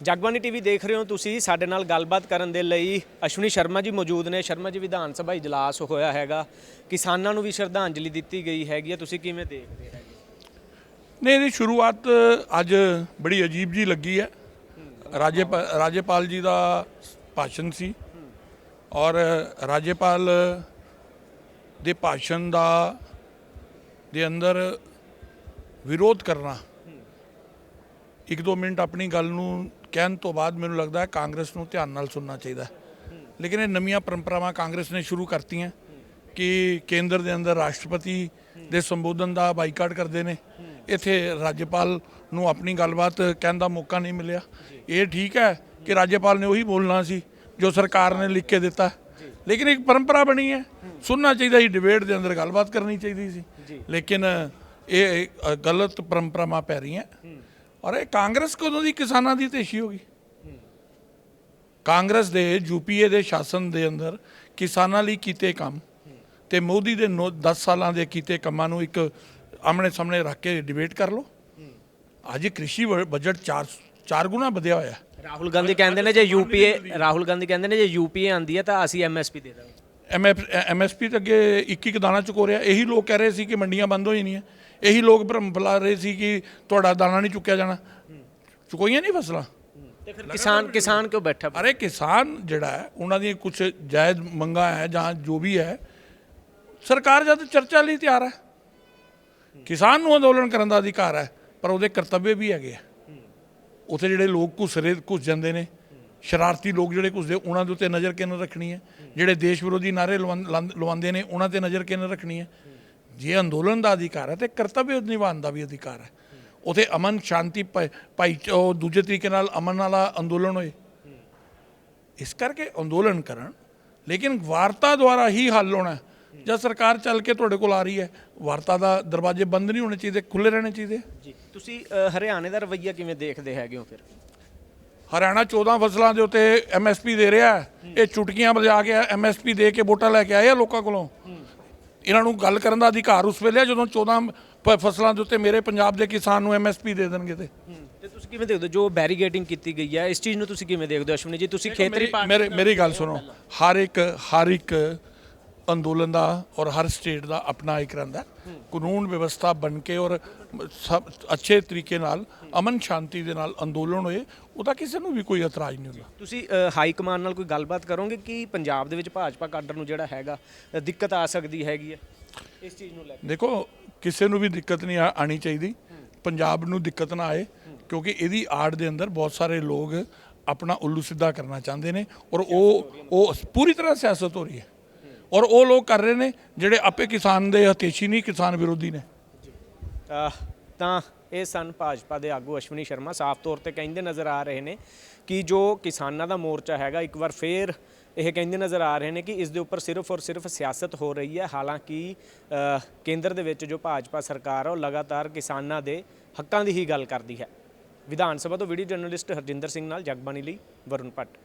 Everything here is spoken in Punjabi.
ਜਗਬਾਨੀ ਟੀਵੀ ਦੇਖ ਰਹੇ ਹੋ ਤੁਸੀਂ। ਸਾਡੇ ਨਾਲ ਗੱਲਬਾਤ ਕਰਨ ਦੇ ਲਈ ਅਸ਼ਵਨੀ ਸ਼ਰਮਾ ਜੀ ਮੌਜੂਦ ਨੇ। ਸ਼ਰਮਾ ਜੀ, ਵਿਧਾਨ ਸਭਾ ਇਜਲਾਸ ਹੋਇਆ ਹੈਗਾ। ਕਿਸਾਨਾਂ ਨੂੰ ਵੀ ਸ਼ਰਧਾਂਜਲੀ ਦਿੱਤੀ ਗਈ ਹੈਗੀ ਹੈ ਤੁਸੀਂ ਕਿਵੇਂ ਦੇਖਦੇ ਹੈਗੇ ਨਹੀਂ, ਇਹਦੀ ਸ਼ੁਰੂਆਤ ਅੱਜ ਬੜੀ ਅਜੀਬ ਜੀ ਲੱਗੀ ਹੈ। ਰਾਜੇਪਾਲ ਰਾਜੇਪਾਲ ਜੀ ਦਾ ਭਾਸ਼ਣ ਸੀ। ਔਰ ਰਾਜੇਪਾਲ ਦੇ ਭਾਸ਼ਣ ਦਾ, ਦੇ ਅੰਦਰ ਵਿਰੋਧ ਕਰਨਾ। ਇੱਕ ਦੋ ਮਿੰਟ ਆਪਣੀ ਗੱਲ ਨੂੰ ਕਹਿਣ ਤੋਂ ਬਾਅਦ ਮੈਨੂੰ ਲੱਗਦਾ ਹੈ ਕਾਂਗਰਸ ਨੂੰ ਧਿਆਨ ਨਾਲ ਸੁਣਨਾ ਚਾਹੀਦਾ ਲੇਕਿਨ ਇਹ ਨਵੀਆਂ ਪਰੰਪਰਾਵਾਂ ਕਾਂਗਰਸ ਨੇ ਸ਼ੁਰੂ ਕਰਤੀਆਂ ਕਿ ਕੇਂਦਰ ਦੇ ਅੰਦਰ ਰਾਸ਼ਟਰਪਤੀ ਦੇ ਸੰਬੋਧਨ ਦਾ ਬਾਈਕਾਟ ਕਰਦੇ ਨੇ। ਇੱਥੇ ਰਾਜਪਾਲ ਨੂੰ ਆਪਣੀ ਗੱਲਬਾਤ ਕਹਿਣ ਦਾ ਮੌਕਾ ਨਹੀਂ ਮਿਲਿਆ। ਇਹ ਠੀਕ ਹੈ ਕਿ ਰਾਜਪਾਲ ਨੇ ਉਹੀ ਬੋਲਣਾ ਸੀ ਜੋ ਸਰਕਾਰ ਨੇ ਲਿਖ ਕੇ ਦਿੱਤਾ। ਲੇਕਿਨ ਇੱਕ ਪਰੰਪਰਾ ਬਣੀ ਹੈ। ਸੁਣਨਾ ਚਾਹੀਦਾ ਸੀ ਡਿਬੇਟ ਦੇ ਅੰਦਰ ਗੱਲਬਾਤ ਕਰਨੀ ਚਾਹੀਦੀ ਸੀ। ਲੇਕਿਨ ਇਹ ਗਲਤ ਪਰੰਪਰਾਵਾਂ ਪੈ ਰਹੀਆਂ। ਔਰ ਇਹ ਕਾਂਗਰਸ ਕਦੋਂ ਦੀ ਕਿਸਾਨਾਂ ਦੀ ਤੇਸ਼ੀ ਹੋ ਗਈ? ਕਾਂਗਰਸ ਦੇ ਯੂਪੀਏ ਦੇ ਸ਼ਾਸਨ ਦੇ ਅੰਦਰ ਕਿਸਾਨਾਂ ਲਈ ਕੀਤੇ ਕੰਮ ਤੇ ਮੋਦੀ ਦੇ 10 ਸਾਲਾਂ ਦੇ ਕੀਤੇ ਕੰਮਾਂ ਨੂੰ ਇੱਕ ਆਮਣੇ ਸਾਹਮਣੇ ਰੱਖ ਕੇ ਡਿਬੇਟ ਕਰ ਲਓ। ਅੱਜ ਕ੍ਰਿਸ਼ੀ ਬਜਟ 4 ਚਾਰ ਗੁਣਾ ਵਧਿਆ ਹੋਇਆ। ਰਾਹੁਲ ਗਾਂਧੀ ਕਹਿੰਦੇ ਨੇ ਜੇ ਯੂਪੀਏ ਰਾਹੁਲ ਗਾਂਧੀ ਕਹਿੰਦੇ ਨੇ ਜੇ ਯੂਪੀਏ ਆਂਦੀ ਹੈ ਤਾਂ ਅਸੀਂ ਐਮਐਸਪੀ ਦੇ ਦਾਂਗੇ। ਐਮਐਸਪੀ ਤੇ ਅੱਗੇ ਇੱਕ ਇੱਕ ਦਾਣਾ ਚੁਕੋ ਰਿਹਾ। ਇਹੀ ਲੋਕ ਕਹਿ ਰਹੇ ਸੀ ਕਿ ਮੰਡੀਆਂ ਬੰਦ ਹੋ ਜਾਣੀਆਂ। ਇਹੀ ਲੋਕ ਭਰਮ ਫੈਲਾ ਰਹੇ ਸੀ ਕਿ ਤੁਹਾਡਾ ਦਾਣਾ ਨਹੀਂ ਚੁੱਕਿਆ ਜਾਣਾ। ਚੁਕੋਈਆਂ ਨਹੀਂ ਫਸਲਾਂ? ਤੇ ਫਿਰ ਕਿਸਾਨ ਕਿਸਾਨ ਕਿਉਂ ਬੈਠਾ? ਅਰੇ ਕਿਸਾਨ ਜਿਹੜਾ ਹੈ ਉਹਨਾਂ ਦੀ ਕੁਝ ਜਾਇਜ਼ ਮੰਗਾਂ ਹੈ ਜਾਂ ਜੋ ਵੀ ਹੈ ਸਰਕਾਰ ਜਦ ਚਰਚਾ ਲਈ ਤਿਆਰ ਹੈ। ਕਿਸਾਨ ਨੂੰ ਅੰਦੋਲਨ ਕਰਨ ਦਾ ਅਧਿਕਾਰ ਹੈ ਪਰ ਉਹਦੇ ਕਰਤੱਵ ਵੀ ਹੈਗੇ ਆ। ਉੱਥੇ ਜਿਹੜੇ ਲੋਕ ਘੁਸਰੇ ਘੁਸ ਜਾਂਦੇ ਨੇ ਸ਼ਰਾਰਤੀ ਲੋਕ ਜਿਹੜੇ ਘੁਸਦੇ ਉਹਨਾਂ ਦੇ ਉੱਤੇ ਨਜ਼ਰ ਕਿਵੇਂ ਰੱਖਣੀ ਹੈ? ਜਿਹੜੇ ਦੇਸ਼ ਵਿਰੋਧੀ ਨਾਰੇ ਲਵਾਉਂਦੇ ਨੇ ਉਹਨਾਂ ਤੇ ਨਜ਼ਰ ਕਿਵੇਂ ਰੱਖਣੀ ਹੈ? ਜੇ ਅੰਦੋਲਨ ਦਾ ਅਧਿਕਾਰ ਹੈ ਤੇ ਕਰਤੱਵ ਨਿਭਾਉਣ ਦਾ ਵੀ ਅਧਿਕਾਰ ਹੈ। ਉਥੇ ਅਮਨ ਸ਼ਾਂਤੀ ਭਾਈ ਉਹ ਦੂਜੇ ਤਰੀਕੇ ਨਾਲ ਅਮਨ ਵਾਲਾ ਅੰਦੋਲਨ ਹੋਏ। ਇਸ ਕਰਕੇ ਅੰਦੋਲਨ ਕਰਨ ਲੇਕਿਨ ਵਾਰਤਾ ਦੁਆਰਾ ਹੀ ਹੱਲ ਹੋਣਾ। ਜਦ ਸਰਕਾਰ ਚੱਲ ਕੇ ਤੁਹਾਡੇ ਕੋਲ ਆ ਰਹੀ ਹੈ ਵਾਰਤਾ ਦਾ ਦਰਵਾਜ਼ੇ ਬੰਦ ਨਹੀਂ ਹੋਣੇ ਚਾਹੀਦੇ ਖੁੱਲੇ ਰਹਿਣੇ ਚਾਹੀਦੇ। ਜੀ ਤੁਸੀਂ ਹਰਿਆਣੇ ਦਾ ਰਵੱਈਆ ਕਿਵੇਂ ਦੇਖਦੇ ਹੈਗੇ ਹੋ ਫਿਰ? ਹਰਿਆਣਾ 14 ਫਸਲਾਂ ਦੇ ਉੱਤੇ ਐਮਐਸਪੀ ਦੇ ਰਿਹਾ। ਇਹ ਚੁਟਕੀਆਂ ਵਜਾ ਕੇ ਐਮਐਸਪੀ ਦੇ ਕੇ ਵੋਟਾਂ ਲੈ ਕੇ ਆਏ ਆ ਲੋਕਾਂ ਕੋਲੋਂ। ਇਹਨਾਂ ਨੂੰ ਗੱਲ ਕਰਨ ਦਾ ਅਧਿਕਾਰ ਉਸ ਵੇਲੇ ਹੈ ਜਦੋਂ 14 ਪ- ਫਸਲਾਂ ਦੇ ਉੱਤੇ ਮੇਰੇ ਪੰਜਾਬ ਦੇ ਕਿਸਾਨ ਨੂੰ ਐਮਐਸਪੀ ਦੇ ਦੇਣਗੇ ਤੇ। ਤੇ ਤੁਸੀਂ ਕਿਵੇਂ ਦੇਖਦੇ ਹੋ? ਜੋ ਬੈਰੀਗੇਟਿੰਗ ਕੀਤੀ ਗਈ ਹੈ ਇਸ ਚੀਜ਼ ਨੂੰ ਤੁਸੀਂ ਕਿਵੇਂ ਦੇਖਦੇ ਹੋ? ਅਸ਼ਵਨੀ ਜੀ ਤੁਸੀਂ ਖੇਤਰੀ ਮੇਰੀ- ਪਾਰਟੀ ਮੇਰੇ ਮੇਰੀ ਗੱਲ ਸੁਣੋ। ਹਰ ਇੱਕ ਹਰ ਇੱਕ ਅੰਦੋਲਨ ਦਾ ਔਰ ਹਰ ਸਟੇਟ ਦਾ ਆਪਣਾ ਇੱਕ ਰਹਿੰਦਾ ਕਾਨੂੰਨ ਵਿਵਸਥਾ ਬਣ ਕੇ ਔਰ ਸਭ ਅੱਛੇ ਤਰੀਕੇ ਨਾਲ ਅਮਨ ਸ਼ਾਂਤੀ ਦੇ ਨਾਲ ਅੰਦੋਲਨ ਹੋਏ ਉਹਦਾ ਕਿਸੇ ਨੂੰ ਵੀ ਕੋਈ ਇਤਰਾਜ਼ ਨਹੀਂ ਹੁੰਦਾ। ਤੁਸੀਂ ਹਾਈ ਕਮਾਂਡ ਨਾਲ ਕੋਈ ਗੱਲਬਾਤ ਕਰੋਗੇ ਕਿ ਪੰਜਾਬ ਦੇ ਵਿੱਚ ਭਾਜਪਾ ਕਾਡਰ ਨੂੰ ਜਿਹੜਾ ਹੈਗਾ ਦਿੱਕਤ ਆ ਸਕਦੀ ਹੈਗੀ ਹੈ? ਇਸ ਚੀਜ਼ ਨੂੰ ਲੈ ਕੇ। ਦੇਖੋ ਕਿਸੇ ਨੂੰ ਵੀ ਦਿੱਕਤ ਨਹੀਂ ਆਣੀ ਚਾਹੀਦੀ। ਪੰਜਾਬ ਨੂੰ ਦਿੱਕਤ ਨਾ ਆਏ ਕਿਉਂਕਿ ਇਹਦੀ ਆੜ ਦੇ ਅੰਦਰ ਬਹੁਤ ਸਾਰੇ ਲੋਕ ਆਪਣਾ ਉੱਲੂ ਸਿੱਧਾ ਕਰਨਾ ਚਾਹੁੰਦੇ ਨੇ ਔਰ ਉਹ ਉਹ ਪੂਰੀ ਤਰ੍ਹਾਂ ਸਿਆਸਤ ਹੋ ਰਹੀ ਹੈ। ਔਰ ਉਹ ਲੋਕ ਕਰ ਰਹੇ ਨੇ ਜਿਹੜੇ ਆਪੇ ਕਿਸਾਨ ਦੇ ਹਤੇਸ਼ੀ ਨਹੀਂ, ਕਿਸਾਨ ਵਿਰੋਧੀ ਨੇ। ਤਾਂ ਇਹ ਸਨ ਭਾਜਪਾ ਦੇ ਆਗੂ ਅਸ਼ਵਨੀ ਸ਼ਰਮਾ। ਸਾਫ਼ ਤੌਰ ਤੇ ਕਹਿੰਦੇ ਨਜ਼ਰ ਆ ਰਹੇ ਨੇ ਕਿ ਜੋ ਕਿਸਾਨਾਂ ਦਾ ਮੋਰਚਾ ਹੈਗਾ, ਇੱਕ ਵਾਰ ਫੇਰ ਇਹ ਕਹਿੰਦੇ ਨਜ਼ਰ ਆ ਰਹੇ ਨੇ ਕਿ ਇਸ ਦੇ ਉੱਪਰ ਸਿਰਫ ਔਰ ਸਿਰਫ ਸਿਆਸਤ ਹੋ ਰਹੀ ਹੈ। ਹਾਲਾਂਕਿ ਕੇਂਦਰ ਦੇ ਵਿੱਚ ਜੋ ਭਾਜਪਾ ਸਰਕਾਰ ਹੈ ਉਹ ਲਗਾਤਾਰ ਕਿਸਾਨਾਂ ਦੇ ਹੱਕਾਂ ਦੀ ਹੀ ਗੱਲ ਕਰਦੀ ਹੈ। ਵਿਧਾਨ ਸਭਾ ਤੋਂ ਵੀਡੀਓ ਜਰਨਲਿਸਟ ਹਰਜਿੰਦਰ ਸਿੰਘ ਨਾਲ ਜਗਬਾਣੀ ਲਈ ਵਰੁਣ ਭੱਟ।